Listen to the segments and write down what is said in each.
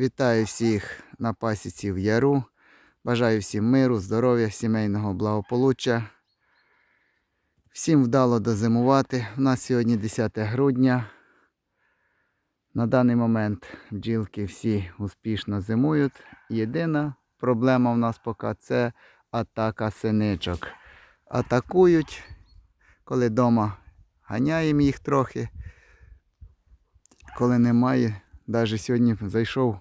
Вітаю всіх на пасіці в Яру. Бажаю всім миру, здоров'я, сімейного благополуччя. Всім вдало дозимувати. У нас сьогодні 10 грудня. На даний момент бджілки всі успішно зимують. Єдина проблема в нас поки це атака синичок. Атакують, коли вдома ганяємо їх трохи. Коли немає, навіть сьогодні зайшов,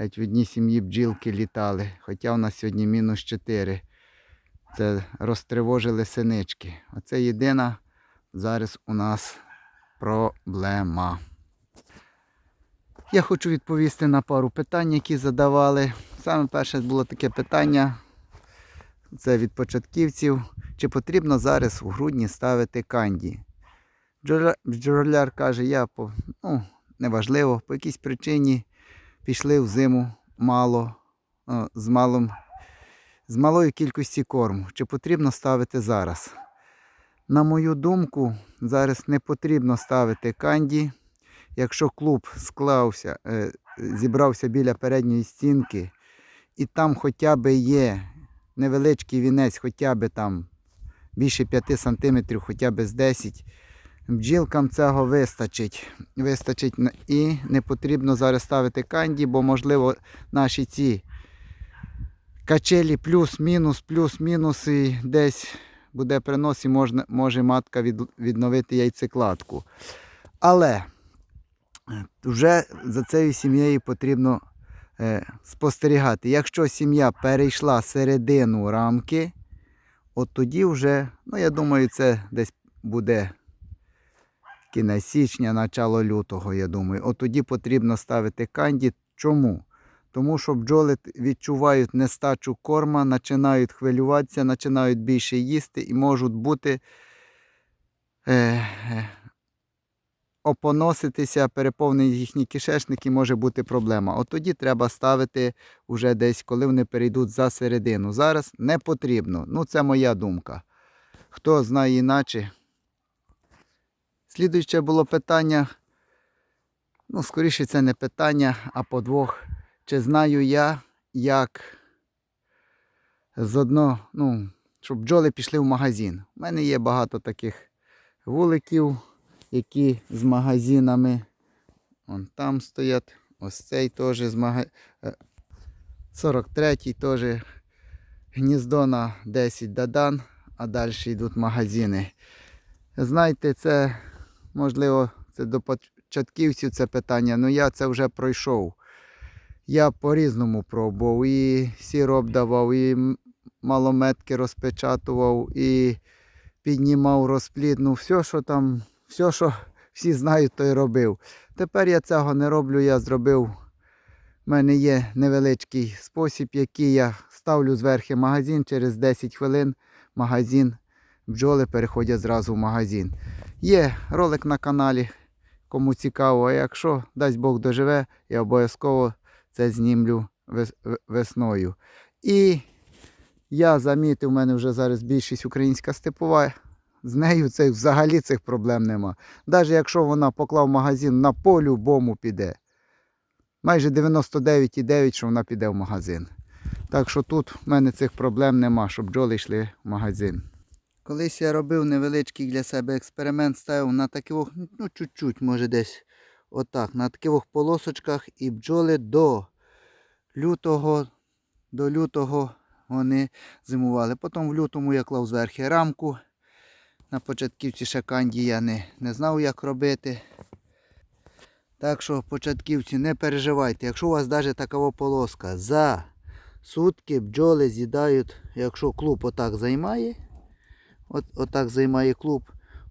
геть в одній сім'ї бджілки літали. Хоча у нас сьогодні мінус 4. Це розтривожили синички. Оце єдина зараз у нас проблема. Я хочу відповісти на пару питань, які задавали. Саме перше було таке питання. Це від початківців. Чи потрібно зараз у грудні ставити канді? Бджоля- Бджоляр каже, я по, ну, неважливо, по якійсь причині пішли в зиму мало, з, малим, з малою кількості корму. Чи потрібно ставити зараз? На мою думку, зараз не потрібно ставити канді. Якщо клуб склався, е, зібрався біля передньої стінки, і там хоча б є невеличкий вінець, хоча б там більше 5 см, хоча б з 10 Бджілкам цього вистачить. Вистачить і не потрібно зараз ставити канді, бо можливо наші ці качелі плюс-мінус, плюс-мінус і десь буде принос і можна, може матка від, відновити яйцекладку. Але е, вже за цією сім'єю потрібно е, спостерігати. Якщо сім'я перейшла середину рамки, от тоді вже, ну я думаю, це десь буде кінець січня, начало лютого, я думаю. От тоді потрібно ставити канді. Чому? Тому що бджоли відчувають нестачу корма, починають хвилюватися, починають більше їсти і можуть бути е, е, опоноситися, переповнені їхні кишечники, може бути проблема. От тоді треба ставити вже десь, коли вони перейдуть за середину. Зараз не потрібно. Ну, це моя думка. Хто знає іначе, Слідуюче було питання, ну, скоріше це не питання, а подвох. Чи знаю я, як з ну, щоб бджоли пішли в магазин. У мене є багато таких вуликів, які з магазинами. Вон там стоять. Ось цей теж з магазину. 43-й теж гніздо на 10 дадан, а далі йдуть магазини. Знаєте, це можливо, це до початківців це питання, але я це вже пройшов. Я по-різному пробував. І сироп давав, і малометки розпечатував, і піднімав розплід. Ну, все, що там, все, що всі знають, то й робив. Тепер я цього не роблю, я зробив. У мене є невеличкий спосіб, який я ставлю зверху магазин, через 10 хвилин магазин, бджоли переходять зразу в магазин. Є ролик на каналі, кому цікаво, а якщо дасть Бог доживе, я обов'язково це знімлю весною. І я замітив, у мене вже зараз більшість українська степова. З нею цих, взагалі цих проблем нема. Навіть якщо вона поклав магазин, на по-любому піде. Майже 99,9, що вона піде в магазин. Так що тут в мене цих проблем нема, щоб бджоли йшли в магазин. Колись я робив невеличкий для себе експеримент, ставив на таких, ну чуть-чуть, може десь отак, на таких полосочках і бджоли до лютого, до лютого вони зимували. Потім в лютому я клав зверху рамку. На початківці ще канді я не, не знав, як робити. Так що, початківці, не переживайте. Якщо у вас навіть така полоска за сутки бджоли з'їдають, якщо клуб отак займає, от, отак займає клуб,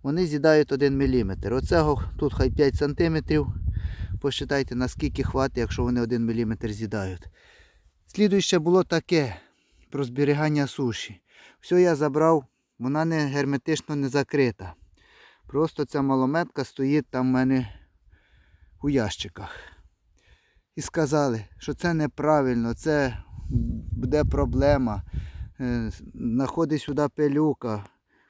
вони з'їдають 1 мм. Оцього тут хай 5 см. Посчитайте, наскільки хватить, якщо вони 1 мм з'їдають. Слідуюче було таке про зберігання суші. Все я забрав, вона не герметично не закрита. Просто ця малометка стоїть там в мене у ящиках. І сказали, що це неправильно, це буде проблема. Е, Находить сюди пилюка.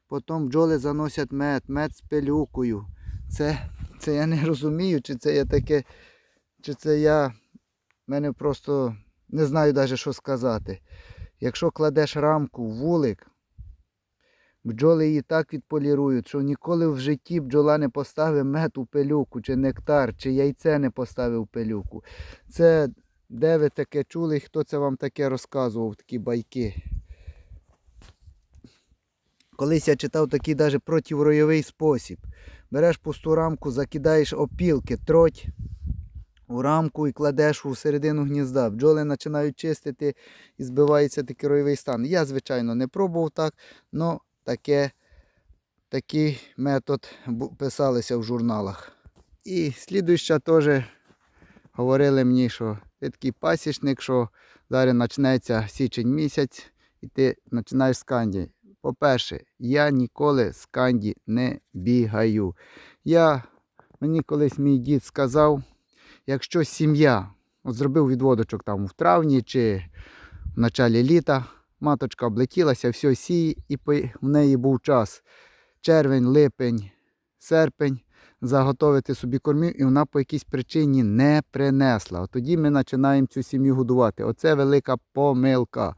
Потім бджоли заносять мед, мед з пилюкою. Це, це я не розумію, чи це я таке, чи це я мене просто не знаю навіть, що сказати. Якщо кладеш рамку в вулик, бджоли її так відполірують, що ніколи в житті бджола не поставить мед у пилюку, чи нектар, чи яйце не поставив у пилюку. Це де ви таке чули, і хто це вам таке розказував, такі байки. Колись я читав такий навіть противоройовий спосіб. Береш пусту рамку, закидаєш опілки, троть у рамку і кладеш у середину гнізда. Бджоли починають чистити і збивається такий ройовий стан. Я, звичайно, не пробував так, але таке, такий метод писалися в журналах. І слідуюча теж говорили мені, що ти такий пасічник, що зараз почнеться січень місяць і ти починаєш з канді. По-перше, я ніколи з канді не бігаю. Я, мені колись мій дід сказав, якщо сім'я от зробив відводочок там в травні чи в началі літа, маточка облетілася, все сіє, і в неї був час червень, липень, серпень заготовити собі кормів, і вона по якійсь причині не принесла. От тоді ми починаємо цю сім'ю годувати. Оце велика помилка.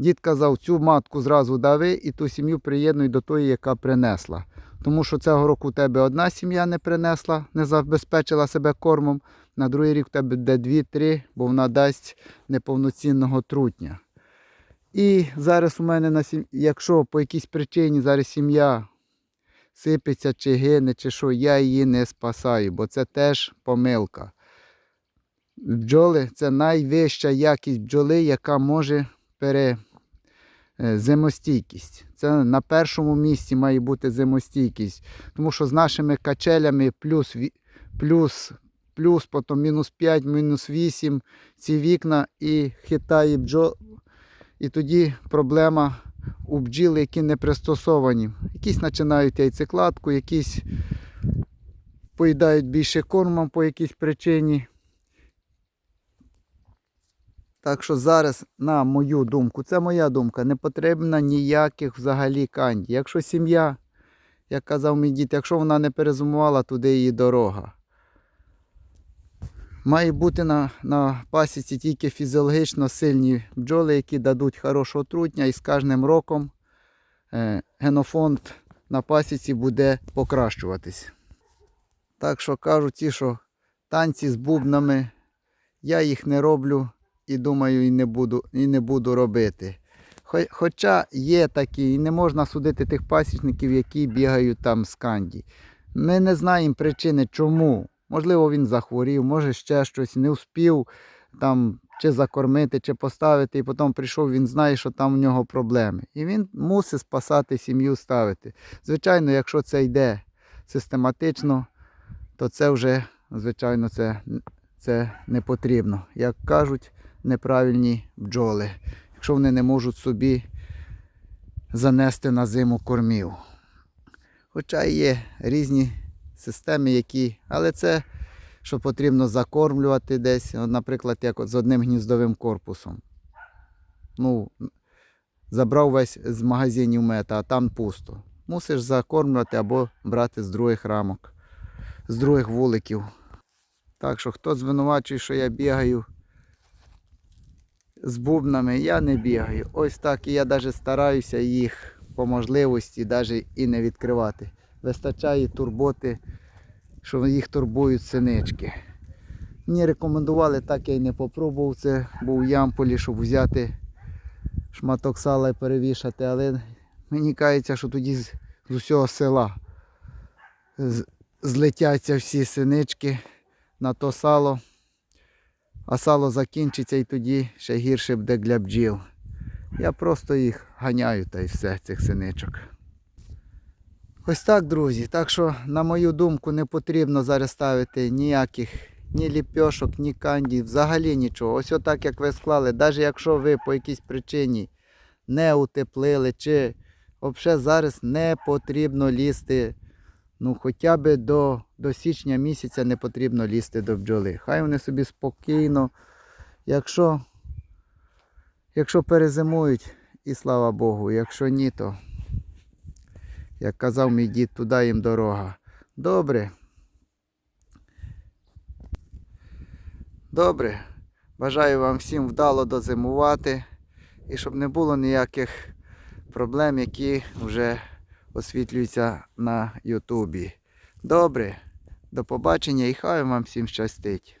Дід казав, цю матку зразу дави і ту сім'ю приєднуй до тої, яка принесла. Тому що цього року у тебе одна сім'я не принесла, не забезпечила себе кормом, на другий рік у тебе буде дві-три, бо вона дасть неповноцінного трутня. І зараз у мене на сім... якщо по якійсь причині зараз сім'я сипеться чи гине, чи що, я її не спасаю, бо це теж помилка. Бджоли це найвища якість бджоли, яка може пере... е, зимостійкість. Це на першому місці має бути зимостійкість. Тому що з нашими качелями плюс, плюс, плюс потім мінус 5, мінус 8 ці вікна і хитає бджол. І тоді проблема у бджіл, які не пристосовані. Якісь починають яйцекладку, якісь поїдають більше кормом по якійсь причині. Так що зараз, на мою думку, це моя думка, не потрібно ніяких взагалі канді. Якщо сім'я, як казав мій дід, якщо вона не перезимувала, туди її дорога. Має бути на, на пасіці тільки фізіологічно сильні бджоли, які дадуть хорошого трутня, і з кожним роком е, генофонд на пасіці буде покращуватись. Так що кажуть ті, що танці з бубнами, я їх не роблю і думаю, і не буду, і не буду робити. Хоча є такі, і не можна судити тих пасічників, які бігають там з канді. Ми не знаємо причини, чому. Можливо, він захворів, може ще щось, не успів там чи закормити, чи поставити, і потім прийшов, він знає, що там в нього проблеми. І він мусить спасати сім'ю, ставити. Звичайно, якщо це йде систематично, то це вже, звичайно, це, це не потрібно. Як кажуть, неправильні бджоли, якщо вони не можуть собі занести на зиму кормів. Хоча є різні системи, які. Але це що потрібно закормлювати десь, наприклад, як з одним гніздовим корпусом. Ну, забрав весь з магазинів мета, а там пусто. Мусиш закормлювати або брати з других рамок, з других вуликів. Так що хто звинувачує, що я бігаю з бубнами, я не бігаю. Ось так і я навіть стараюся їх по можливості навіть і не відкривати. Вистачає турботи, що їх турбують синички. Мені рекомендували, так я й не попробував. Це був в ямполі, щоб взяти шматок сала і перевішати, але мені кажеться, що тоді з, з усього села з- злетяться всі синички на то сало, а сало закінчиться і тоді ще гірше буде для бджіл. Я просто їх ганяю та й все, цих синичок. Ось так, друзі. Так що, на мою думку, не потрібно зараз ставити ніяких ні ліпьошок, ні канді, взагалі нічого. Ось отак, як ви склали, навіть якщо ви по якійсь причині не утеплили, чи взагалі зараз не потрібно лізти. Ну, хоча б до, до січня місяця не потрібно лізти до бджоли. Хай вони собі спокійно. Якщо, якщо перезимують, і слава Богу, якщо ні, то як казав мій дід, туди їм дорога. Добре. Добре. Бажаю вам всім вдало дозимувати і щоб не було ніяких проблем, які вже освітлюються на Ютубі. Добре, до побачення і хай вам всім щастить.